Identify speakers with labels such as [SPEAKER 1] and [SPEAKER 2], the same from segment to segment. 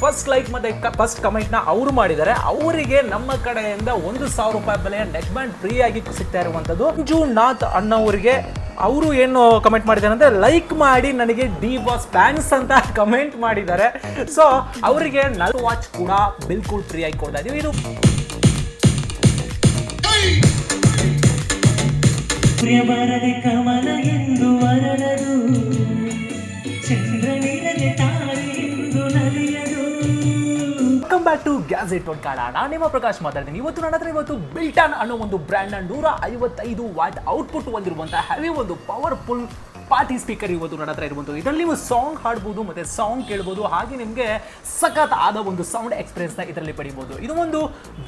[SPEAKER 1] First like ಮತ್ತೆ first ಕಮೆಂಟ್ನ ಅವರು ಮಾಡಿದ್ದಾರೆ. ಅವರಿಗೆ ನಮ್ಮ ಕಡೆಯಿಂದ ಒಂದು ಸಾವಿರ ರೂಪಾಯಿ ಬೆಲೆಯ ನೆಕ್ ಬ್ಯಾಂಡ್ ಫ್ರೀ ಆಗಿ ಸಿಗ್ತಾ ಇರುವಂತದ್ದು. ಮಂಜು ನಾಥ್ ಅಣ್ಣವರಿಗೆ ಅವರು ಏನು ಕಮೆಂಟ್ ಮಾಡಿದ್ದಾರೆ ಅಂದ್ರೆ ಲೈಕ್ ಮಾಡಿ ನನಗೆ ಡಿ ಬಾಸ್ ಫ್ಯಾನ್ಸ್ ಅಂತ ಕಮೆಂಟ್ ಮಾಡಿದ್ದಾರೆ. ಸೊ ಅವರಿಗೆ ನಲ್ ವಾಚ್ ಕೂಡ ಬಿಲ್ಕುಲ್ ಫ್ರೀ ಆಗಿ ಕೊಡ್ತಾ ಇದೀವಿ ಇದು
[SPEAKER 2] ಪ್ರಿಯಬರದೆ
[SPEAKER 1] ಗ್ಯಾಜೆಟ್ ಒಟ್ ಕಾಡ ನಾನು ನಿಮ್ಮ ಪ್ರಕಾಶ್ ಮಾತಾಡ್ತೀನಿ. ಇವತ್ತು ನನ್ನ ಹತ್ರ ಇವತ್ತು ಬಿಲ್ಟನ್ ಅನ್ನೋ ಒಂದು ಬ್ರ್ಯಾಂಡ್ ನೂರ ಐವತ್ತೈದು ವಾಟ್ ಔಟ್ಪುಟ್ ಹೊಂದಿರುವಂತಹ ಹೆವಿ ಒಂದು ಪವರ್ಫುಲ್ ಪಾರ್ಟಿ ಸ್ಪೀಕರ್ ಇರ್ಬೋದು ನನ್ನ ಹತ್ರ ಇರ್ಬೋದು. ಇದರಲ್ಲಿ ನೀವು ಸಾಂಗ್ ಹಾಡ್ಬೋದು, ಮತ್ತು ಸಾಂಗ್ ಕೇಳ್ಬೋದು, ಹಾಗೆ ನಿಮಗೆ ಸಖತ್ ಆದ ಒಂದು ಸೌಂಡ್ ಎಕ್ಸ್ಪೀರಿಯನ್ಸ್ನ ಇದರಲ್ಲಿ ಪಡಿಬೋದು. ಇದು ಒಂದು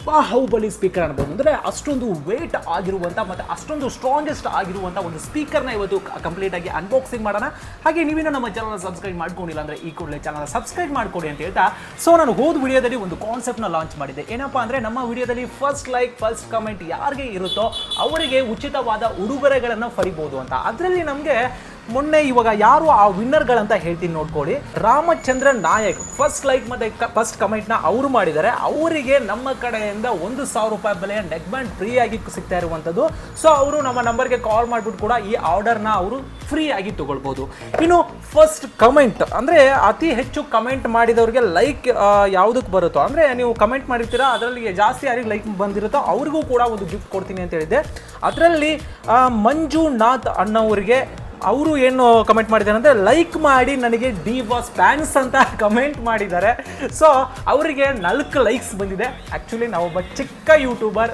[SPEAKER 1] ಬಾಹುಬಲಿ ಸ್ಪೀಕರ್ ಅನ್ಬೋದು. ಅಂದರೆ ಅಷ್ಟೊಂದು ವೇಟ್ ಆಗಿರುವಂಥ ಮತ್ತು ಅಷ್ಟೊಂದು ಸ್ಟ್ರಾಂಗೆಸ್ಟ್ ಆಗಿರುವಂಥ ಒಂದು ಸ್ಪೀಕರ್ನ ಇವತ್ತು ಕಂಪ್ಲೀಟಾಗಿ ಅನ್ಬಾಕ್ಸಿಂಗ್ ಮಾಡೋಣ. ಹಾಗೆ ನೀವೇನೋ ನಮ್ಮ ಚಾನಲ್ನ ಸಬ್ಸ್ಕ್ರೈಬ್ ಮಾಡ್ಕೊಂಡಿಲ್ಲ ಅಂದರೆ ಈ ಕೂಡಲೇ ಚಾನಲ್ನ ಸಬ್ಸ್ಕ್ರೈಬ್ ಮಾಡ್ಕೊಡಿ ಅಂತ ಹೇಳ್ತಾ. ಸೊ ನಾನು ಹೋದ ವಿಡಿಯೋದಲ್ಲಿ ಒಂದು ಕಾನ್ಸೆಪ್ಟ್ನ ಲಾಂಚ್ ಮಾಡಿದೆ ಏನಪ್ಪಾ ಅಂದರೆ ನಮ್ಮ ವಿಡಿಯೋದಲ್ಲಿ ಫಸ್ಟ್ ಲೈಕ್ ಫಸ್ಟ್ ಕಮೆಂಟ್ ಯಾರಿಗೆ ಇರುತ್ತೋ ಅವರಿಗೆ ಉಚಿತವಾದ ಉಡುಗೊರೆಗಳನ್ನು ಫರಿಬೋದು ಅಂತ. ಅದರಲ್ಲಿ ನಮಗೆ ಮೊನ್ನೆ ಇವಾಗ ಯಾರು ಆ ವಿನ್ನರ್ಗಳಂತ ಹೇಳ್ತೀನಿ ನೋಡ್ಕೊಳ್ಳಿ. ರಾಮಚಂದ್ರ ನಾಯಕ್ ಫಸ್ಟ್ ಲೈಕ್ ಮತ್ತೆ ಫಸ್ಟ್ ಕಮೆಂಟ್ನ ಅವರು ಮಾಡಿದ್ದಾರೆ. ಅವರಿಗೆ ನಮ್ಮ ಕಡೆಯಿಂದ ಒಂದು ಸಾವಿರ ರೂಪಾಯಿ ಬೆಲೆಯ ನೆಕ್ ಬ್ಯಾಂಡ್ ಫ್ರೀ ಆಗಿ ಸಿಗ್ತಾ ಇರುವಂಥದ್ದು ಸೊ ಅವರು ನಮ್ಮ ನಂಬರ್ಗೆ ಕಾಲ್ ಮಾಡಿಬಿಟ್ಟು ಕೂಡ ಈ ಆರ್ಡರ್ನ ಅವರು ಫ್ರೀ ಆಗಿ ತಗೊಳ್ಬೋದು. ಇನ್ನು ಫಸ್ಟ್ ಕಮೆಂಟ್ ಅಂದರೆ ಅತಿ ಹೆಚ್ಚು ಕಮೆಂಟ್ ಮಾಡಿದವ್ರಿಗೆ ಲೈಕ್ ಯಾವುದಕ್ಕೆ ಬರುತ್ತೋ, ಅಂದರೆ ನೀವು ಕಮೆಂಟ್ ಮಾಡಿರ್ತೀರಾ, ಅದರಲ್ಲಿ ಜಾಸ್ತಿ ಯಾರಿಗೆ ಲೈಕ್ ಬಂದಿರುತ್ತೋ ಅವ್ರಿಗೂ ಕೂಡ ಒಂದು ಗಿಫ್ಟ್ ಕೊಡ್ತೀನಿ ಅಂತ ಹೇಳಿದೆ ಅದರಲ್ಲಿ ಮಂಜುನಾಥ್ ಅಣ್ಣವರಿಗೆ ಅವರು ಏನು ಕಮೆಂಟ್ ಮಾಡಿದ್ದಾರೆ ಅಂದರೆ ಲೈಕ್ ಮಾಡಿ ನನಗೆ ಡಿ ಬಾಸ್ ಫ್ಯಾನ್ಸ್ ಅಂತ ಕಮೆಂಟ್ ಮಾಡಿದ್ದಾರೆ. ಸೊ ಅವರಿಗೆ ನಾಲ್ಕು ಲೈಕ್ಸ್ ಬಂದಿದೆ. ಆ್ಯಕ್ಚುಲಿ ನಾವೊಬ್ಬ ಚಿಕ್ಕ ಯೂಟ್ಯೂಬರ್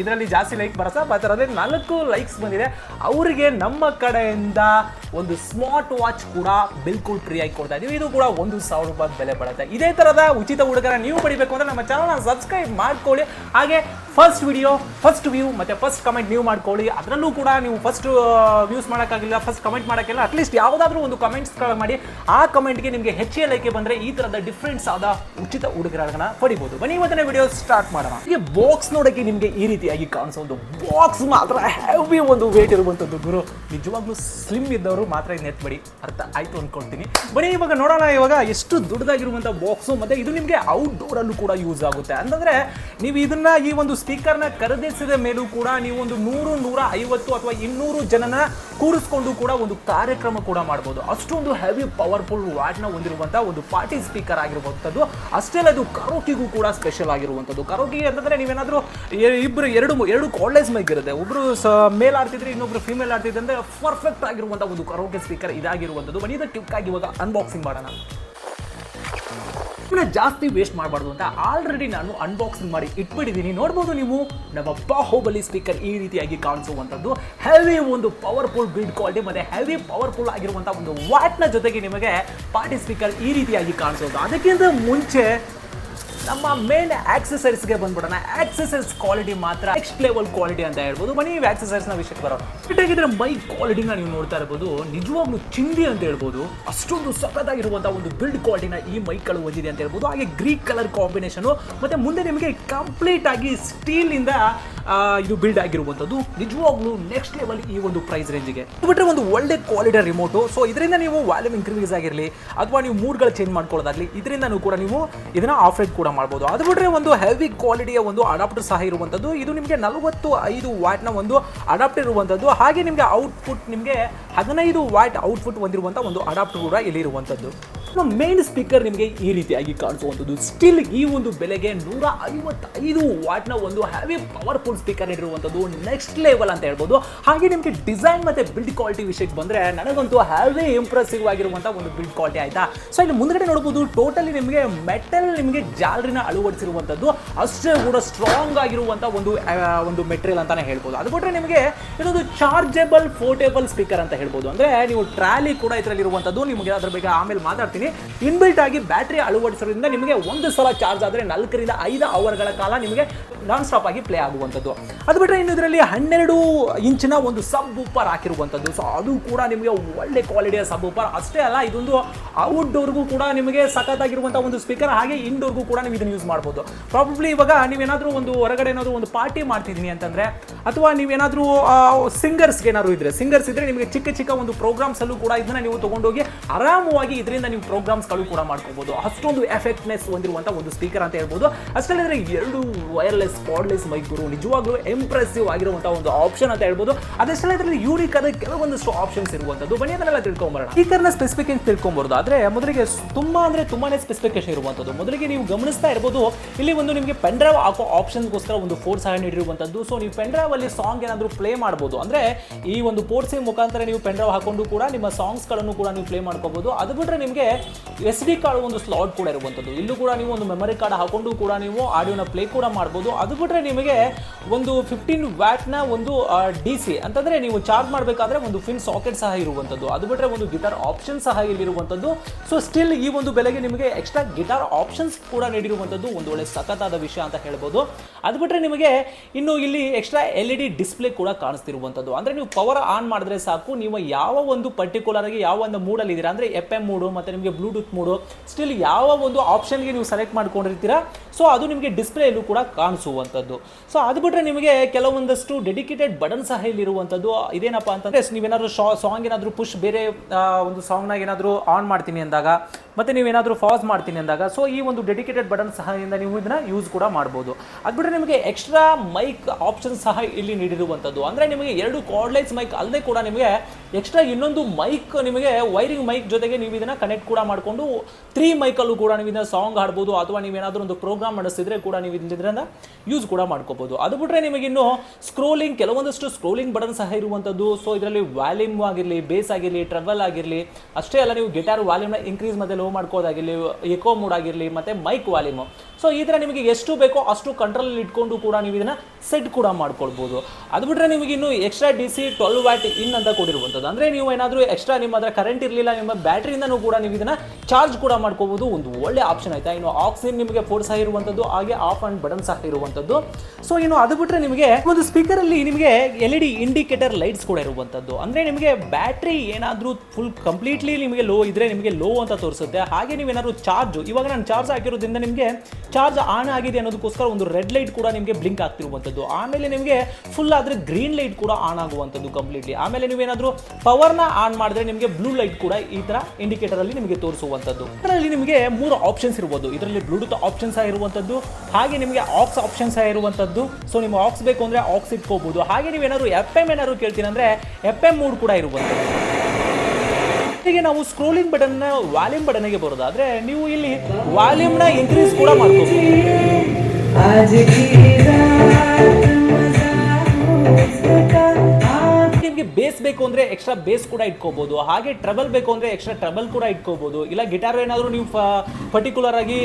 [SPEAKER 1] ಇದರಲ್ಲಿ ಜಾಸ್ತಿ ಲೈಕ್ ಬರಸ ಅದರಲ್ಲಿ ನಾಲ್ಕು ಲೈಕ್ಸ್ ಬಂದಿದೆ. ಅವರಿಗೆ ನಮ್ಮ ಕಡೆಯಿಂದ ಒಂದು ಸ್ಮಾರ್ಟ್ ವಾಚ್ ಕೂಡ ಬಿಲ್ಕುಲ್ ಫ್ರೀ ಆಗಿ ಕೊಡ್ತಾ ಇದೀವಿ. ಇದು ಕೂಡ ಒಂದು ಸಾವಿರ ರೂಪಾಯಿ ಬೆಲೆ ಬರುತ್ತೆ. ಇದೇ ಥರದ ಉಚಿತ ಹುಡುಗರ ನೀವು ಪಡಿಬೇಕು ಅಂದರೆ ನಮ್ಮ ಚಾನಲ್ನ ಸಬ್ಸ್ಕ್ರೈಬ್ ಮಾಡ್ಕೊಳ್ಳಿ. ಹಾಗೆ ಫಸ್ಟ್ ವಿಡಿಯೋ ಫಸ್ಟ್ ವ್ಯೂ ಮತ್ತು ಫಸ್ಟ್ ಕಮೆಂಟ್ ನೀವು ಮಾಡ್ಕೊಳ್ಳಿ. ಅದರಲ್ಲೂ ಕೂಡ ನೀವು ಫಸ್ಟ್ ವ್ಯೂಸ್ ಮಾಡೋಕ್ಕಾಗಿಲ್ಲ ಫಸ್ಟ್ ಕಮೆಂಟ್ ಮಾಡೋಕ್ಕಿಲ್ಲ ಅಟ್ಲೀಸ್ಟ್ ಯಾವುದಾದ್ರೂ ಒಂದು ಕಮೆಂಟ್ಸ್ ಮಾಡಿ. ಆ ಕಮೆಂಟ್ಗೆ ನಿಮಗೆ ಹೆಚ್ಚಿನ ಲೈಕೆ ಬಂದರೆ ಈ ಥರದ ಡಿಫ್ರೆನ್ಸ್ ಆದ ಉಚಿತ ಉಡುಗೊರೆಗಳನ್ನ ಪಡಿಬೋದು. ಬನ್ನಿ ಇವತ್ತಿನ ವಿಡಿಯೋ ಸ್ಟಾರ್ಟ್ ಮಾಡೋಣ. ಈ ಬಾಕ್ಸ್ ನೋಡೋಕ್ಕೆ ನಿಮಗೆ ಈ ರೀತಿಯಾಗಿ ಕಾಣಿಸೋ ಒಂದು ಬಾಕ್ಸ್ ಮಾತ್ರ ಹೆವಿ ಒಂದು ವೇಟ್ ಇರುವಂಥದ್ದು ಗುರು. ನಿಜವಾಗ್ಲೂ ಸ್ಲಿಮ್ ಇದ್ದವರು ಮಾತ್ರ ಇದನ್ನ ಎತ್ಬೇಡಿ. ಅರ್ಥ ಆಯಿತು ಅಂದ್ಕೊಳ್ತೀನಿ ಬನ್ನಿ ಇವಾಗ ನೋಡೋಣ ಇವಾಗ ಎಷ್ಟು ದೊಡ್ಡದಾಗಿರುವಂಥ ಬಾಕ್ಸು ಮತ್ತು ಇದು ನಿಮಗೆ ಔಟ್ಡೋರಲ್ಲೂ ಕೂಡ ಯೂಸ್ ಆಗುತ್ತೆ. ಅಂತಂದರೆ ನೀವು ಇದನ್ನ ಈ ಒಂದು ಸ್ಪೀಕರ್ನ ಖರೀದಿಸಿದ ಮೇಲೂ ಕೂಡ ನೀವು ಒಂದು ನೂರು, ನೂರ ಐವತ್ತು ಅಥವಾ ಇನ್ನೂರು ಜನನ ಕೂರಿಸ್ಕೊಂಡು ಕೂಡ ಒಂದು ಕಾರ್ಯಕ್ರಮ ಕೂಡ ಮಾಡ್ಬೋದು. ಅಷ್ಟೊಂದು ಹೆವಿ ಪವರ್ಫುಲ್ ವಾಟ್ನ ಹೊಂದಿರುವಂಥ ಒಂದು ಪಾರ್ಟಿ ಸ್ಪೀಕರ್ ಆಗಿರುವಂಥದ್ದು. ಅಷ್ಟೇ ಅದು ಕರೋಕಿಗೂ ಕೂಡ ಸ್ಪೆಷಲ್ ಆಗಿರುವಂಥದ್ದು. ಕರೋಕಿ ಅಂತಂದರೆ ನೀವೇನಾದರೂ ಇಬ್ಬರು ಎರಡು ಎರಡು ಕಾಲೇಜ್ ಮೈಕ್ ಇರುತ್ತೆ. ಒಬ್ಬರು ಮೇಲ್ ಆಡ್ತಿದ್ರೆ ಇನ್ನೊಬ್ರು ಫಿಮೇಲ್ ಆಡ್ತಿದ್ರೆ ಅಂದರೆ ಪರ್ಫೆಕ್ಟ್ ಆಗಿರುವಂಥ ಒಂದು ಕರೋಕೆ ಸ್ಪೀಕರ್ ಇದಾಗಿರುವಂಥದ್ದು. ಬನ್ನಿ ಟಿಪ್ ಆಗಿ ಇವಾಗ ಅನ್ಬಾಕ್ಸಿಂಗ್ ಮಾಡೋಣ. ಇದನ್ನ ಜಾಸ್ತಿ ವೇಸ್ಟ್ ಮಾಡಬಾರ್ದು ಅಂತ ಆಲ್ರೆಡಿ ನಾನು ಅನ್ಬಾಕ್ಸಿಂಗ್ ಮಾಡಿ ಇಟ್ಬಿಟ್ಟಿದ್ದೀನಿ. ನೋಡ್ಬೋದು ನೀವು, ನಮ್ಮ ಬಾಹುಬಲಿ ಸ್ಪೀಕರ್ ಈ ರೀತಿಯಾಗಿ ಕಾಣಿಸುವಂಥದ್ದು. ಹೆವಿ ಒಂದು ಪವರ್ಫುಲ್ ಬಿಲ್ಡ್ ಕ್ವಾಲಿಟಿ ಮತ್ತು ಹೆವಿ ಪವರ್ಫುಲ್ ಆಗಿರುವಂಥ ಒಂದು ವಾಟ್ನ ಜೊತೆಗೆ ನಿಮಗೆ ಪಾರ್ಟಿ ಸ್ಪೀಕರ್ ಈ ರೀತಿಯಾಗಿ ಕಾಣಿಸೋದು. ಅದಕ್ಕಿಂತ ಮುಂಚೆ ನಮ್ಮ ಮೇನ್ ಆಕ್ಸೆಸರೀಸ್ಗೆ ಬಂದ್ಬಿಡೋಣ. ಆಕ್ಸೆಸರೀಸ್ ಕ್ವಾಲಿಟಿ ಮಾತ್ರ ನೆಕ್ಸ್ಟ್ ಲೆವೆಲ್ ಕ್ವಾಲಿಟಿ ಅಂತ ಹೇಳ್ಬೋದು. ಬನ್ನಿ ನೀವು ಆಕ್ಸೆಸರೀಸ್ನ ವಿಷಯಕ್ಕೆ ಬರೋಣ. ಇಟ್ಟಾಗಿದ್ರೆ ಮೈ ಕ್ವಾಲಿಟಿನ ನೀವು ನೋಡ್ತಾ ಇರ್ಬೋದು. ನಿಜವಾಗ್ಲೂ ಚಿಂದಿ ಅಂತ ಹೇಳ್ಬೋದು. ಅಷ್ಟೊಂದು ಸಖತ್ತಾಗಿರುವಂಥ ಒಂದು ಬಿಲ್ಡ್ ಕ್ವಾಲಿಟಿನ ಈ ಮೈಕ್ಗಳು ಹೊಂದಿದೆ ಅಂತ ಹೇಳ್ಬೋದು. ಹಾಗೆ ಗ್ರೀಕ್ ಕಲರ್ ಕಾಂಬಿನೇಷನು ಮತ್ತು ಮುಂದೆ ನಿಮಗೆ ಕಂಪ್ಲೀಟ್ ಆಗಿ ಸ್ಟೀಲಿಂದ ಇದು ಬಿಲ್ಡ್ ಆಗಿರುವಂಥದ್ದು. ನಿಜವಾಗ್ಲೂ ನೆಕ್ಸ್ಟ್ ಲೆವೆಲ್ ಈ ಒಂದು ಪ್ರೈಸ್ ರೇಂಜಿಗೆ ಬಿಟ್ಟರೆ ಒಂದು ಒಳ್ಳೆ ಕ್ವಾಲಿಟಿ ರಿಮೋಟು ಸೊ ಇದರಿಂದ ನೀವು ವಾಲ್ಯೂಮ್ ಇನ್ಕ್ರೀಸ್ ಆಗಿರಲಿ, ಅಥವಾ ನೀವು ಮೂಡ್ಗಳು ಚೇಂಜ್ ಮಾಡ್ಕೊಳ್ಳೋದಾಗಲಿ, ಇದರಿಂದನೂ ಕೂಡ ನೀವು ಇದನ್ನ ಆಫ್ರೇಟ್ ಕೂಡ ಮಾಡ್ಬೋದು. ಅದು ಬಿಟ್ಟರೆ ಒಂದು ಹೆವಿ ಕ್ವಾಲಿಟಿಯ ಒಂದು ಅಡಾಪ್ಟರ್ ಸಹ ಇರುವಂಥದ್ದು. ಇದು ನಿಮಗೆ ನಲವತ್ತು ಐದು ವಾಟ್ನ ಒಂದು ಅಡಾಪ್ಟರ್ ಇರುವಂಥದ್ದು. ಹಾಗೆ ನಿಮಗೆ ಔಟ್ಪುಟ್ ನಿಮಗೆ ಹದಿನೈದು ವಾಟ್ ಔಟ್ಪುಟ್ ಹೊಂದಿರುವಂಥ ಒಂದು ಅಡಾಪ್ಟರ್ ಕೂಡ ಇಲ್ಲಿ ಇರುವಂಥದ್ದು ಮೇನ್ ಸ್ಪೀಕರ್ ನಿಮಗೆ ಈ ರೀತಿಯಾಗಿ ಕಾಣಿಸುವಂಥದ್ದು ಸ್ಟಿಲ್ ಈ ಒಂದು ಬೆಲೆಗೆ ನೂರ ಐವತ್ತೈದು ವಾಟ್ನ ಒಂದು ಹ್ಯಾವಿ ಪವರ್ಫುಲ್ ಸ್ಪೀಕರ್ ಇರುವಂಥದ್ದು ನೆಕ್ಸ್ಟ್ ಲೆವೆಲ್ ಅಂತ ಹೇಳ್ಬೋದು. ಹಾಗೆ ನಿಮಗೆ ಡಿಸೈನ್ ಮತ್ತು ಬಿಲ್ಡ್ ಕ್ವಾಲಿಟಿ ವಿಷಯಕ್ಕೆ ಬಂದರೆ ನನಗಂತೂ ಹ್ಯಾವಿ ಇಂಪ್ರೆಸಿವ್ ಆಗಿರುವಂಥ ಒಂದು ಬಿಲ್ಡ್ ಕ್ವಾಲಿಟಿ ಆಯಿತಾ? ಸೊ ಇಲ್ಲಿ ಮುಂದ್ಗಡೆ ನೋಡ್ಬೋದು ಟೋಟಲಿ ನಿಮಗೆ ಮೆಟಲ್ ನಿಮಗೆ ಜಾಲರಿನ ಅಳವಡಿಸಿರುವಂಥದ್ದು ಅಷ್ಟೇ ಕೂಡ ಸ್ಟ್ರಾಂಗ್ ಆಗಿರುವಂಥ ಒಂದು ಒಂದು ಮೆಟೀರಿಯಲ್ ಅಂತಾನೆ ಹೇಳ್ಬೋದು. ಅದು ಬಿಟ್ಟರೆ ನಿಮಗೆ ಇದೊಂದು ಚಾರ್ಜೆಬಲ್ ಫೋರ್ಟೇಬಲ್ ಸ್ಪೀಕರ್ ಅಂತ ಹೇಳ್ಬೋದು. ಅಂದರೆ ನೀವು ಟ್ರಾಲಿ ಕೂಡ ಇದರಲ್ಲಿ ಇರುವಂಥದ್ದು ನಿಮಗೆ ಅದ್ರ ಬಗ್ಗೆ ಆಮೇಲೆ ಮಾತಾಡ್ತೀನಿ. ಇನ್ಬಿಲ್ಟ್ ಆಗಿ ಬ್ಯಾಟ್ರಿ ಅಳವಡಿಸೋದ್ರಿಂದ ನಿಮಗೆ ಒಂದು ಸಲ ಚಾರ್ಜ್ ಆದರೆ ನಾಲ್ಕರಿಂದ ಐದು ಅವರ್ಗಳ ಕಾಲ ನಿಮಗೆ ನಾನ್ ಸ್ಟಾಪ್ ಆಗಿ ಪ್ಲೇ ಆಗುವಂಥದ್ದು. ಅದು ಬಿಟ್ಟರೆ ಇನ್ನು ಇದರಲ್ಲಿ ಹನ್ನೆರಡು ಇಂಚಿನ ಒಂದು ಸಬ್ ಉಪ್ಪರ್ ಹಾಕಿರುವಂಥದ್ದು. ಸೊ ಅದು ಕೂಡ ನಿಮಗೆ ಒಳ್ಳೆ ಕ್ವಾಲಿಟಿಯ ಸಬ್ ಉಪ್ಪರ್ ಅಷ್ಟೇ ಅಲ್ಲ, ಇದೊಂದು ಔಟ್ಡೋರ್ಗೂ ಕೂಡ ನಿಮಗೆ ಸಖತ್ತಾಗಿರುವಂಥ ಒಂದು ಸ್ಪೀಕರ್ ಹಾಗೆ ಇಂಡೋರ್ಗೂ ಕೂಡ ನೀವು ಇದನ್ನು ಯೂಸ್ ಮಾಡ್ಬೋದು. ಪ್ರಾಬಬ್ಲಿ ಇವಾಗ ನೀವೇನಾದರೂ ಒಂದು ಹೊರಗಡೆ ಏನಾದರೂ ಒಂದು ಪಾರ್ಟಿ ಮಾಡ್ತಿದ್ದೀನಿ ಅಂತಂದರೆ, ಅಥವಾ ನೀವೇನಾದರೂ ಸಿಂಗರ್ಸ್ಗೆ ಏನಾದ್ರು ಇದ್ರೆ ಸಿಂಗರ್ಸ್ ಇದ್ರೆ ನಿಮಗೆ ಚಿಕ್ಕ ಚಿಕ್ಕ ಒಂದು ಪ್ರೋಗ್ರಾಮ್ಸ್ ಅಲ್ಲೂ ಕೂಡ ಇದನ್ನ ನೀವು ತೊಗೊಂಡೋಗಿ ಆರಾಮವಾಗಿ ಇದರಿಂದ ನೀವು ಪ್ರೋಗ್ರಾಮ್ಸ್ಗಳು ಕೂಡ ಮಾಡ್ಕೋಬಹುದು ಅಷ್ಟೊಂದು ಎಫೆಕ್ಟ್ನೆಸ್ ಹೊಂದಿರುವಂಥ ಒಂದು ಸ್ಪೀಕರ್ ಅಂತ ಹೇಳ್ಬೋದು. ಅಷ್ಟೇ ಎರಡು ವೈರ್ಲೆಸ್ ಕಾರ್ಡ್ಲೆಸ್ ಗುರು. ನಿಜವಾಗ್ಲೂ ಇಂಪ್ರೆಸಿವ್ ಆಗಿರುವಂಥ ಒಂದು ಆಪ್ಷನ್ ಅಂತ ಹೇಳ್ಬೋದು. ಸಲ ಇದರಲ್ಲಿ ಯೂನಿಕ್ ಆದ ಕೆಲವೊಂದಷ್ಟು ಆಪ್ಷನ್ಸ್ ಇರುವಂಥದ್ದು ಬನ್ನಿ, ಅದನ್ನೆಲ್ಲ ತಿಳ್ಕೊಂಬರೋಣ. ಸ್ಪೀಕರ್ನ ಸ್ಪೆಸಿಫಿಕೇಶನ್ ತಿಳ್ಕೊಂಬರೋದು. ಆದರೆ ಮೊದಲಿಗೆ ತುಂಬಾ ಅಂದರೆ ತುಂಬಾನೇ ಸ್ಪೆಸಿಫಿಕೇಶನ್ ಇರುವಂಥದ್ದು ಮೊದಲಿಗೆ ನೀವು ಗಮನಿಸ್ತಾ ಇರ್ಬೋದು, ಇಲ್ಲಿ ಒಂದು ನಿಮಗೆ ಪೆನ್ ಡ್ರೈವ್ ಹಾಕೋ ಆಪ್ಷನ್ಗೋಸ್ಕರ ಒಂದು ಫೋರ್ ಸಹ ನೀಡಿರುವಂಥದ್ದು ಸೊ ನೀವು ಪೆನ್ ಅಲ್ಲಿ ಸಾಂಗ್ ಏನಾದರೂ ಪ್ಲೇ ಮಾಡ್ಬೋದು. ಅಂದರೆ ಈ ಒಂದು ಪೋರ್ಟ್ಸ್ ಮುಖಾಂತರ ನೀವು ಪೆನ್ ಡ್ರೈವ್ ಹಾಕೊಂಡು ಕೂಡ ನಿಮ್ಮ ಸಾಂಗ್ಸ್ಗಳನ್ನು ಕೂಡ ನೀವು ಪ್ಲೇ ಮಾಡ್ಕೋಬಹುದು ಅದು ಬಿಟ್ಟರೆ ನಿಮಗೆ ಎಸ್ ಡಿ ಕಾರ್ಡ್ ಒಂದು ಸ್ಲಾಟ್ ಕೂಡ ಇರುವಂಥದ್ದು ಇಲ್ಲೂ ಕೂಡ ನೀವು ಒಂದು ಮೆಮೊರಿ ಕಾರ್ಡ್ ಹಾಕೊಂಡು ಕೂಡ ನೀವು ಆಡಿಯೋನ ಪ್ಲೇ ಕೂಡ ಮಾಡ್ಬೋದು. ಅದು ಬಿಟ್ಟರೆ ನಿಮಗೆ ಒಂದು ಫಿಫ್ಟೀನ್ ವ್ಯಾಟ್ನ ಒಂದು ಡಿ ಸಿ ಅಂತಂದರೆ ನೀವು ಚಾರ್ಜ್ ಮಾಡಬೇಕಾದ್ರೆ ಒಂದು ಫಿನ್ ಸಾಕೆಟ್ ಸಹ ಇರುವಂಥದ್ದು. ಅದು ಬಿಟ್ಟರೆ ಒಂದು ಗಿಟಾರ್ ಆಪ್ಷನ್ ಸಹ ಇಲ್ಲಿರುವಂಥದ್ದು. ಸೊ ಸ್ಟಿಲ್ ಈ ಒಂದು ಬೆಲೆಗೆ ನಿಮಗೆ ಎಕ್ಸ್ಟ್ರಾ ಗಿಟಾರ್ ಆಪ್ಷನ್ಸ್ ಕೂಡ ನೀಡಿರುವಂಥದ್ದು. ಒಂದು ಒಳ್ಳೆ ಸಖತ್ತಾದ ವಿಷಯ ಅಂತ ಹೇಳ್ಬೋದು. ಅದು ಬಿಟ್ಟರೆ ನಿಮಗೆ ಇನ್ನು ಇಲ್ಲಿ extra L E D display ಕೂಡ ಕಾಣಿಸ್ತಿರುವಂಥದ್ದು. ಅಂದರೆ ನೀವು ಪವರ್ ಆನ್ ಮಾಡಿದ್ರೆ ಸಾಕು. ನೀವು ಯಾವ ಒಂದು ಪರ್ಟಿಕ್ಯುಲರ್ ಆಗಿ ಯಾವ ಒಂದು ಮೂಡಲ್ಲಿ ಇದ್ದೀರಾ, ಅಂದರೆ ಎಫ್ ಎಂ ಮೂಡು ಮತ್ತು ನಿಮಗೆ ಬ್ಲೂಟೂತ್ ಮೂಡು ಸ್ಟಿಲ್ ಯಾವ ಒಂದು ಆಪ್ಷನ್ಗೆ ನೀವು ಸೆಲೆಕ್ಟ್ ಮಾಡ್ಕೊಂಡಿರ್ತೀರಾ. ಸೊ ಅದು ನಿಮಗೆ ಡಿಸ್ಪ್ಲೇಯಲ್ಲೂ ಕೂಡ ಕಾಣಿಸುವಂಥದ್ದು ಸೊ ಅದು ಬಿಟ್ಟರೆ ನಿಮಗೆ ಕೆಲವೊಂದಷ್ಟು ಡೆಡಿಕೇಟೆಡ್ ಬಟನ್ ಸಹ ಇಲ್ಲಿರುವಂಥದ್ದು. ಇದೇನಪ್ಪ ಅಂತಂದರೆ ನೀವೇನಾದರೂ ಶಾ ಸಾಂಗ್ ಏನಾದರೂ ಪುಷ್ ಬೇರೆ ಒಂದು ಸಾಂಗ್ನಾಗ ಏನಾದರೂ ಆನ್ ಮಾಡ್ತೀನಿ ಅಂದಾಗ, ಮತ್ತು ನೀವೇನಾದರೂ ಫಾಸ್ ಮಾಡ್ತೀನಿ ಅಂದಾಗ ಸೊ ಈ ಒಂದು ಡೆಡಿಕೇಟೆಡ್ ಬಟನ್ ಸಹಾಯದಿಂದ ನೀವು ಇದನ್ನ ಯೂಸ್ ಕೂಡ ಮಾಡ್ಬೋದು. ಅದು ಬಿಟ್ಟರೆ ನಿಮಗೆ ಎಕ್ಸ್ಟ್ರಾ ಮೈಕ್ ಆಪ್ಷನ್ ಸಹ ಇಲ್ಲಿ ನೀಡಿರುವಂಥದ್ದು. ಅಂದರೆ ನಿಮಗೆ ಎರಡು ಕಾರ್ಡ್ಲೈಸ್ ಮೈಕ್ ಅಲ್ಲದೆ ಕೂಡ ನಿಮಗೆ ಎಕ್ಸ್ಟ್ರಾ ಇನ್ನೊಂದು ಮೈಕ್ ನಿಮಗೆ ವೈರಿಂಗ್ ಮೈಕ್ ಜೊತೆಗೆ ನೀವು ಇದನ್ನು ಕನೆಕ್ಟ್ ಕೂಡ ಮಾಡಿಕೊಂಡು ತ್ರೀ ಮೈಕಲ್ಲೂ ಕೂಡ ನೀವು ಇದನ್ನು ಸಾಂಗ್ ಹಾಡ್ಬೋದು, ಅಥವಾ ನೀವೇನಾದರೂ ಒಂದು ಪ್ರೋಗ್ರಾಮ್ ನಡೆಸಿದರೆ ಕೂಡ ನೀವು ಇದರಿಂದ ಯೂಸ್ ಕೂಡ ಮಾಡ್ಕೋಬೋದು. ಅದು ಬಿಟ್ಟರೆ ನಿಮಗೆ ಇನ್ನು ಸ್ಕ್ರೋಲಿಂಗ್ ಕೆಲವೊಂದಷ್ಟು ಸ್ಕ್ರೋಲಿಂಗ್ ಬಟನ್ ಸಹ ಇರುವಂಥದ್ದು ಸೊ ಇದರಲ್ಲಿ ವ್ಯಾಲ್ಯೂಮ್ ಆಗಿರಲಿ ಬೇಸ್ ಆಗಿರಲಿ ಟ್ರಬಲ್ ಆಗಿರಲಿ, ಅಷ್ಟೇ ಅಲ್ಲ ನೀವು ಗಿಟಾರ್ ವ್ಯಾಲ್ಯೂಮ್ನ ಇನ್ಕ್ರೀಸ್ ಮತ್ತೆ ಲೋ ಮಾಡ್ಕೋದಾಗಿರಲಿ ಎಕೋ ಮೂಡ್ ಆಗಿರಲಿ, ಮತ್ತೆ ಮೈಕ್ ವ್ಯಾಲ್ಯೂಮು ಸೊ ಈ ಥರ ನಿಮಗೆ ಎಷ್ಟು ಬೇಕೋ ಅಷ್ಟು ಕಂಟ್ರೋಲ್ ಇಟ್ಕೊಂಡು ಕೂಡ ನೀವು ಇದನ್ನ ಸೆಟ್ ಕೂಡ ಮಾಡ್ಕೊಳ್ಬೋದು. ಅದು ಬಿಟ್ಟರೆ ನಿಮಗೆ ಇನ್ನು extra D C twelve watt in ಅಂತ ಕೊಡಿರುವಂಥದ್ದು ಅಂದರೆ ನೀವು ಏನಾದರೂ ಎಕ್ಸ್ಟ್ರಾ ನಿಮ್ಮ ಹತ್ರ ಕರೆಂಟ್ ಇರಲಿಲ್ಲ, ನಿಮ್ಮ ಬ್ಯಾಟ್ರಿಯಿಂದನೂ ಕೂಡ ನೀವು ಇದನ್ನ ಚಾರ್ಜ್ ಕೂಡ ಮಾಡ್ಕೋಬೋದು. ಒಂದು ಒಳ್ಳೆ ಆಪ್ಷನ್ ಆಯ್ತಾ? ಇನ್ನು ಆಕ್ಸಿಜನ್ ನಿಮಗೆ ಫೋರ್ಸ್ ಸಹ ಇರುವಂಥದ್ದು ಹಾಗೆ ಆಫ್ ಆ್ಯಂಡ್ ಬಟನ್ ಸಹ ಇರುವಂಥದ್ದು ಸೊ ಇನ್ನು ಅದು ಬಿಟ್ಟರೆ ನಿಮಗೆ ಒಂದು ಸ್ಪೀಕರಲ್ಲಿ ನಿಮಗೆ L E D indicator lights ಕೂಡ ಇರುವಂಥದ್ದು ಅಂದರೆ ನಿಮಗೆ ಬ್ಯಾಟ್ರಿ ಏನಾದರೂ ಫುಲ್ ಕಂಪ್ಲೀಟ್ಲಿ ನಿಮಗೆ ಲೋ ಇದ್ರೆ ನಿಮಗೆ ಲೋ ಅಂತ ತೋರಿಸುತ್ತೆ. ಹಾಗೆ ನೀವೇನಾದರೂ ಚಾರ್ಜ್ ಇವಾಗ ನಾನು ಚಾರ್ಜ್ ಹಾಕಿರೋದ್ರಿಂದ ನಿಮಗೆ ಚಾರ್ಜ್ ಆನ್ ಆಗಿದೆ ಅನ್ನೋದಕ್ಕೋಸ್ಕರ ಒಂದು ರೆಡ್ ಲೈಟ್ ಕೂಡ ನಿಮಗೆ ಬ್ಲಿಂಕ್ ಆಗ್ತಿರುವಂಥದ್ದು ಆಮೇಲೆ ನಿಮಗೆ ಫುಲ್ ಆದರೆ ಗ್ರೀನ್ ಲೈಟ್ ಕೂಡ ಆನ್ ಆಗುವಂಥದ್ದು ಕಂಪ್ಲೀಟ್ಲಿ ಆಮೇಲೆ ನೀವೇನಾದರೂ ಪವರ್ನ ಆನ್ ಮಾಡಿದ್ರೆ ನಿಮಗೆ ಬ್ಲೂ ಲೈಟ್ ಕೂಡ ಈ ಥರ ಇಂಡಿಕೇಟರಲ್ಲಿ ನಿಮಗೆ ತೋರಿಸುವಂಥದ್ದು ಅದರಲ್ಲಿ ನಿಮಗೆ ಮೂರು ಆಪ್ಷನ್ಸ್ ಇರ್ಬೋದು. ಇದರಲ್ಲಿ ಬ್ಲೂಟೂತ್ ಆಪ್ಷನ್ಸ್ ಇರುವಂಥದ್ದು ಹಾಗೆ ನಿಮಗೆ ಆಕ್ಸ್ ಆಪ್ಷನ್ ಸಹ ಇರುವಂಥದ್ದು ಸೊ ನಿಮ್ಗೆ ಆಕ್ಸ್ ಬೇಕು ಅಂದರೆ ಆಕ್ಸ್ ಇಟ್ಕೋಬಹುದು ಹಾಗೆ ನೀವೇನಾದ್ರು ಎಫ್ ಎಂ ಏನಾದ್ರು ಕೇಳ್ತೀನಿ ಅಂದರೆ ಎಫ್ ಎಂ ಮೂಡ್ ಕೂಡ ಇರುವಂಥದ್ದು ಹೀಗೆ ನಾವು ಸ್ಕ್ರೋಲಿಂಗ್ ಬಟನ್ನ ವಾಲ್ಯೂಮ್ ಬಟನ್ಗೆ ಬರೋದಾದ್ರೆ ನೀವು ಇಲ್ಲಿ ವಾಲ್ಯೂಮ್ನ ಇನ್ಕ್ರೀಸ್ ಕೂಡ ಮಾಡ್ಕೋಬಹುದು
[SPEAKER 2] ಹಾಗೆ
[SPEAKER 1] ನಿಮಗೆ ಬೇಸ್ ಬೇಕು ಅಂದರೆ ಎಕ್ಸ್ಟ್ರಾ ಬೇಸ್ ಕೂಡ ಇಟ್ಕೋಬೋದು. ಹಾಗೆ ಟ್ರಬಲ್ ಬೇಕು ಅಂದರೆ ಎಕ್ಸ್ಟ್ರಾ ಟ್ರಬಲ್ ಕೂಡ ಇಟ್ಕೋಬೋದು. ಇಲ್ಲ ಗಿಟಾರ್ ಏನಾದರೂ ನೀವು ಪರ್ಟಿಕ್ಯುಲರ್ ಆಗಿ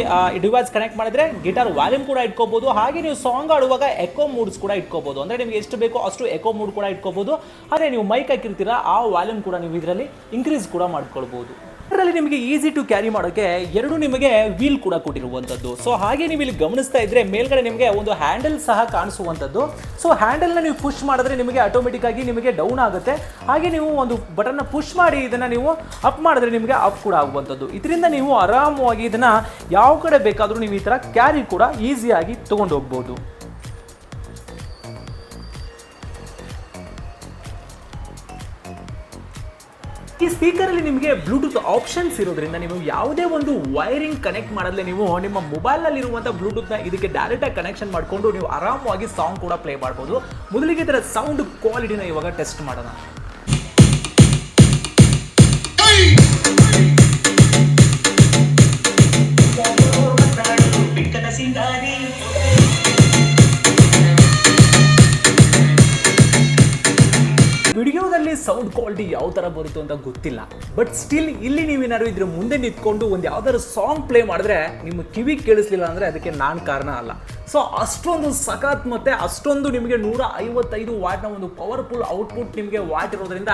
[SPEAKER 1] ಡಿವೈಸ್ ಕನೆಕ್ಟ್ ಮಾಡಿದ್ರೆ ಗಿಟಾರ್ ವಾಲ್ಯೂಮ್ ಕೂಡ ಇಟ್ಕೋಬೋದು. ಹಾಗೆ ನೀವು ಸಾಂಗ್ ಆಡುವಾಗ ಎಕೋ ಮೂಡ್ಸ್ ಕೂಡ ಇಟ್ಕೋಬೋದು. ಅಂದರೆ ನಿಮಗೆ ಎಷ್ಟು ಬೇಕೋ ಅಷ್ಟು ಎಕೋ ಮೂಡ್ ಕೂಡ ಇಟ್ಕೋಬೋದು. ಹಾಗೆ ನೀವು ಮೈಕ್ ಹಾಕಿರ್ತೀರ, ಆ ವಾಲ್ಯೂಮ್ ಕೂಡ ನೀವು ಇದರಲ್ಲಿ ಇನ್ಕ್ರೀಸ್ ಕೂಡ ಮಾಡ್ಕೊಳ್ಬೋದು. ಇದರಲ್ಲಿ ನಿಮಗೆ ಈಸಿ ಟು ಕ್ಯಾರಿ ಮಾಡೋಕ್ಕೆ ಎರಡು ನಿಮಗೆ ವೀಲ್ ಕೂಡ ಕೊಟ್ಟಿರುವಂಥದ್ದು. ಸೊ ಹಾಗೆ ನೀವು ಇಲ್ಲಿ ಗಮನಿಸ್ತಾ ಇದ್ರೆ ಮೇಲ್ಗಡೆ ನಿಮಗೆ ಒಂದು ಹ್ಯಾಂಡಲ್ ಸಹ ಕಾಣಿಸುವಂಥದ್ದು. ಸೊ ಹ್ಯಾಂಡಲ್ನ ನೀವು ಪುಷ್ ಮಾಡಿದ್ರೆ ನಿಮಗೆ ಆಟೋಮೆಟಿಕ್ ಆಗಿ ನಿಮಗೆ ಡೌನ್ ಆಗುತ್ತೆ. ಹಾಗೆ ನೀವು ಒಂದು ಬಟನ್ನ ಪುಷ್ ಮಾಡಿ ಇದನ್ನ ನೀವು ಅಪ್ ಮಾಡಿದ್ರೆ ನಿಮಗೆ ಅಪ್ ಕೂಡ ಆಗುವಂಥದ್ದು. ಇದರಿಂದ ನೀವು ಆರಾಮವಾಗಿ ಇದನ್ನ ಯಾವ ಕಡೆ ಬೇಕಾದರೂ ನೀವು ಈ ಥರ ಕ್ಯಾರಿ ಕೂಡ ಈಸಿಯಾಗಿ ತೊಗೊಂಡು ಹೋಗ್ಬೋದು. ಈ ಸ್ಪೀಕರ್ ಅಲ್ಲಿ ನಿಮಗೆ ಬ್ಲೂಟೂತ್ ಆಪ್ಷನ್ಸ್ ಇರೋದ್ರಿಂದ ನೀವು ಯಾವುದೇ ಒಂದು ವೈರಿಂಗ್ ಕನೆಕ್ಟ್ ಮಾಡಲೇ ನೀವು ನಿಮ್ಮ ಮೊಬೈಲ್ನಲ್ಲಿ ಇರುವಂತಹ ಬ್ಲೂಟೂತ್ನ ಇದಕ್ಕೆ ಡೈರೆಕ್ಟ್ ಆಗಿ ಕನೆಕ್ಷನ್ ಮಾಡಿಕೊಂಡು ನೀವು ಆರಾಮವಾಗಿ ಸಾಂಗ್ ಕೂಡ ಪ್ಲೇ ಮಾಡಬಹುದು ಮೊದಲಿಗೆ ಇದರ ಸೌಂಡ್ ಕ್ವಾಲಿಟಿನ ಇವಾಗ ಟೆಸ್ಟ್ ಮಾಡೋಣ. ಸೌಂಡ್ ಕ್ವಾಲಿಟಿ ಯಾವ ಥರ ಬರುತ್ತೋ ಅಂತ ಗೊತ್ತಿಲ್ಲ. ಬಟ್ ಸ್ಟಿಲ್ ಇಲ್ಲಿ ನೀವೇನಾದ್ರು ಇದ್ರ ಮುಂದೆ ನಿಂತ್ಕೊಂಡು ಒಂದು ಯಾವ್ದಾದ್ರು ಸಾಂಗ್ ಪ್ಲೇ ಮಾಡಿದ್ರೆ ನಿಮ್ಮ ಕಿವಿ ಕೇಳಿಸ್ಲಿಲ್ಲ ಅಂದರೆ ಅದಕ್ಕೆ ನಾನು ಕಾರಣ ಅಲ್ಲ. ಸೊ ಅಷ್ಟೊಂದು ಸಖತ್ ಮತ್ತೆ ಅಷ್ಟೊಂದು ನಿಮಗೆ ನೂರ ಐವತ್ತೈದು ವಾಟ್ನ ಒಂದು ಪವರ್ಫುಲ್ ಔಟ್ಪುಟ್ ನಿಮಗೆ ವಾಟ್ ಇರೋದ್ರಿಂದ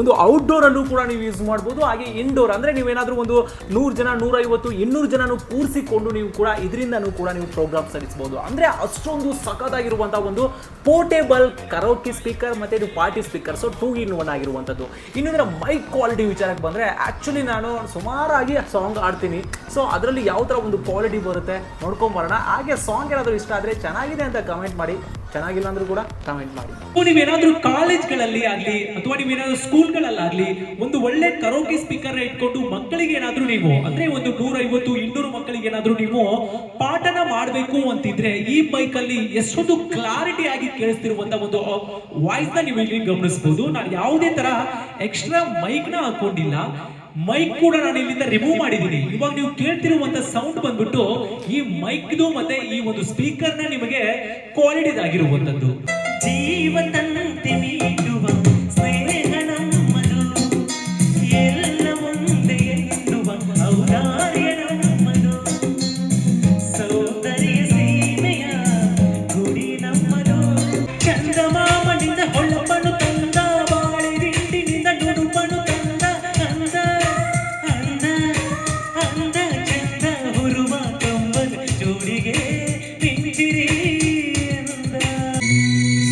[SPEAKER 1] ಒಂದು ಔಟ್ಡೋರ್ ಅಲ್ಲೂ ಕೂಡ ನೀವು ಯೂಸ್ ಮಾಡ್ಬೋದು. ಹಾಗೆ ಇಂಡೋರ್ ಅಂದ್ರೆ ನೀವೇನಾದರೂ ಒಂದು ನೂರು ಜನ, ನೂರೈವತ್ತು, ಇನ್ನೂರು ಜನನು ಕೂರಿಸಿಕೊಂಡು ನೀವು ಕೂಡ ಇದರಿಂದನೂ ಕೂಡ ನೀವು ಪ್ರೋಗ್ರಾಮ್ ಸಲ್ಲಿಸ್ಬೋದು. ಅಂದ್ರೆ ಅಷ್ಟೊಂದು ಸಖತ್ತಾಗಿರುವಂಥ ಒಂದು ಪೋರ್ಟೇಬಲ್ ಕರೋಕಿ ಸ್ಪೀಕರ್ ಮತ್ತೆ ಇದು party speaker so two in one ಆಗಿರುವಂಥದ್ದು. ಇನ್ನೊಂದ್ರೆ ಮೈಕ್ ಕ್ವಾಲಿಟಿ ವಿಚಾರಕ್ಕೆ ಬಂದ್ರೆ ಆಕ್ಚುಲಿ ನಾನು ಸುಮಾರಾಗಿ ಸಾಂಗ್ ಆಡ್ತೀನಿ ಸೊ ಅದರಲ್ಲಿ ಯಾವ ಥರ ಒಂದು ಕ್ವಾಲಿಟಿ ಬರುತ್ತೆ ನೋಡ್ಕೊಂಬರೋಣ ಹಾಗೆ ಸಾಂಗ್ ಏನಾದರೂ ಇಷ್ಟ ಆದರೆ ಚೆನ್ನಾಗಿದೆ ಅಂತ ಕಮೆಂಟ್ ಮಾಡಿ. ಚೆನ್ನಾಗಿಲ್ಲ ಅಂದ್ರೂ ಕೂಡ ಕಮೆಂಟ್ ಮಾಡಿ.
[SPEAKER 3] ನೀವೇನಾದ್ರೂ ಕಾಲೇಜ್ಗಳಲ್ಲಿ ಆಗಲಿ, ಅಥವಾ ನೀವೇನಾದ್ರೂ ಸ್ಕೂಲ್ಗಳಲ್ಲಾಗಲಿ, ಒಂದು ಒಳ್ಳೆ ಕರೋಕೆ ಸ್ಪೀಕರ್ ಇಟ್ಕೊಂಡು ಮಕ್ಕಳಿಗೆ ಏನಾದ್ರೂ ನೀವು, ಅಂದ್ರೆ ಒಂದು ನೂರೈವತ್ತು, ಇನ್ನೂರು ಮಕ್ಕಳಿಗೆ ಏನಾದ್ರೂ ನೀವು ಪಾಠನ ಮಾಡಬೇಕು ಅಂತಿದ್ರೆ ಈ ಮೈಕ್ ಅಲ್ಲಿ ಎಷ್ಟೊಂದು ಕ್ಲಾರಿಟಿ ಆಗಿ ಕೇಳಿಸ್ತಿರುವಂತ ಒಂದು ವಾಯ್ಸ್ನ ನೀವು ಇಲ್ಲಿ ಗಮನಿಸಬಹುದು ನಾನು ಯಾವುದೇ ತರ ಎಕ್ಸ್ಟ್ರಾ ಮೈಕ್ನ ಹಾಕೊಂಡಿಲ್ಲ. ಮೈಕ್ ಕೂಡ ನಾನು ಇಲ್ಲಿಂದ ರಿಮೂವ್ ಮಾಡಿದ್ದೀನಿ. ಇವಾಗ ನೀವು ಕೇಳ್ತಿರುವಂತ ಸೌಂಡ್ ಬಂದ್ಬಿಟ್ಟು ಈ ಮೈಕ್ದು ಮತ್ತೆ ಈ ಒಂದು ಸ್ಪೀಕರ್ ನಿಮಗೆ ಕ್ವಾಲಿಟಿದಾಗಿರುವಂತದ್ದು
[SPEAKER 2] ಜೀವ ತಂತೆ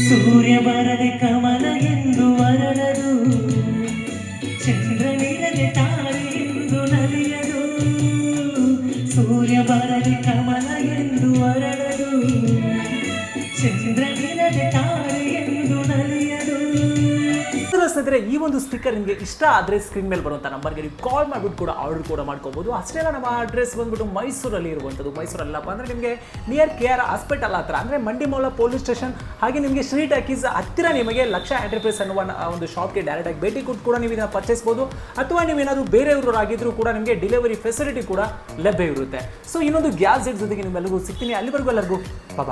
[SPEAKER 2] ಸೂರ್ಯ ಬರದೆ ಕಮಲ ಎಂದು ಅರಳದು ಚಂದ್ರನಿರದೆ ತಾರೆ ಎಂದು ನಲಿಯದು. ಸೂರ್ಯ ಬರದೆ ಕಮಲ
[SPEAKER 1] ಅದರ ಈ ಒಂದು ಸ್ಪೀಕರ್ ನಿಮಗೆ ಇಷ್ಟ ಆದರೆ ಸ್ಕ್ರೀನ್ ಮೇಲೆ ಬರುವಂಥ ನಂಬರ್ಗೆ ನೀವು ಕಾಲ್ ಮಾಡಿಬಿಟ್ಟು ಕೂಡ ಆರ್ಡರ್ ಕೂಡ ಮಾಡ್ಕೋಬಹುದು ಅಷ್ಟೇ ನಮ್ಮ ಅಡ್ರೆಸ್ ಬಂದ್ಬಿಟ್ಟು ಮೈಸೂರಲ್ಲಿ ಇರುವಂಥದ್ದು ಮೈಸೂರಲ್ಲಪ್ಪ ಅಂದರೆ ನಿಮಗೆ ನಿಯರ್ ಕೆ ಆರ್ ಹಾಸ್ಪಿಟಲ್ ಹತ್ರ, ಅಂದರೆ ಮಂಡಿಮೌಲ ಪೊಲೀಸ್ ಸ್ಟೇಷನ್ ಹಾಗೆ ನಿಮಗೆ ಶ್ರೀ ಟಾಕೀಸ್ ಹತ್ತಿರ ನಿಮಗೆ ಲಕ್ಷ ಎಂಟರ್ಪ್ರೈಸ್ ಅನ್ನುವ ಒಂದು ಶಾಪ್ಗೆ ಡೈರೆಕ್ಟಾಗಿ ಭೇಟಿ ಕೊಟ್ಟು ಕೂಡ ನೀವು ಇದನ್ನು ಪರ್ಚೇಸ್ಬೋದು ಅಥವಾ ನೀವೇನಾದರೂ ಬೇರೆಯವರಾಗಿದ್ದರೂ ಕೂಡ ನಿಮಗೆ ಡೆಲಿವರಿ ಫೆಸಿಲಿಟಿ ಕೂಡ ಲಭ್ಯ ಇರುತ್ತೆ. ಸೊ ಇನ್ನೊಂದು ಗ್ಯಾಸ್ ಜೊತೆಗೆ ನಿಮ್ಮೆಲ್ಲರಿಗೂ ಸಿಗ್ತೀನಿ. ಅಲ್ಲಿವರೆಗೂ ಎಲ್ಲರಿಗೂ ಬಾಯ್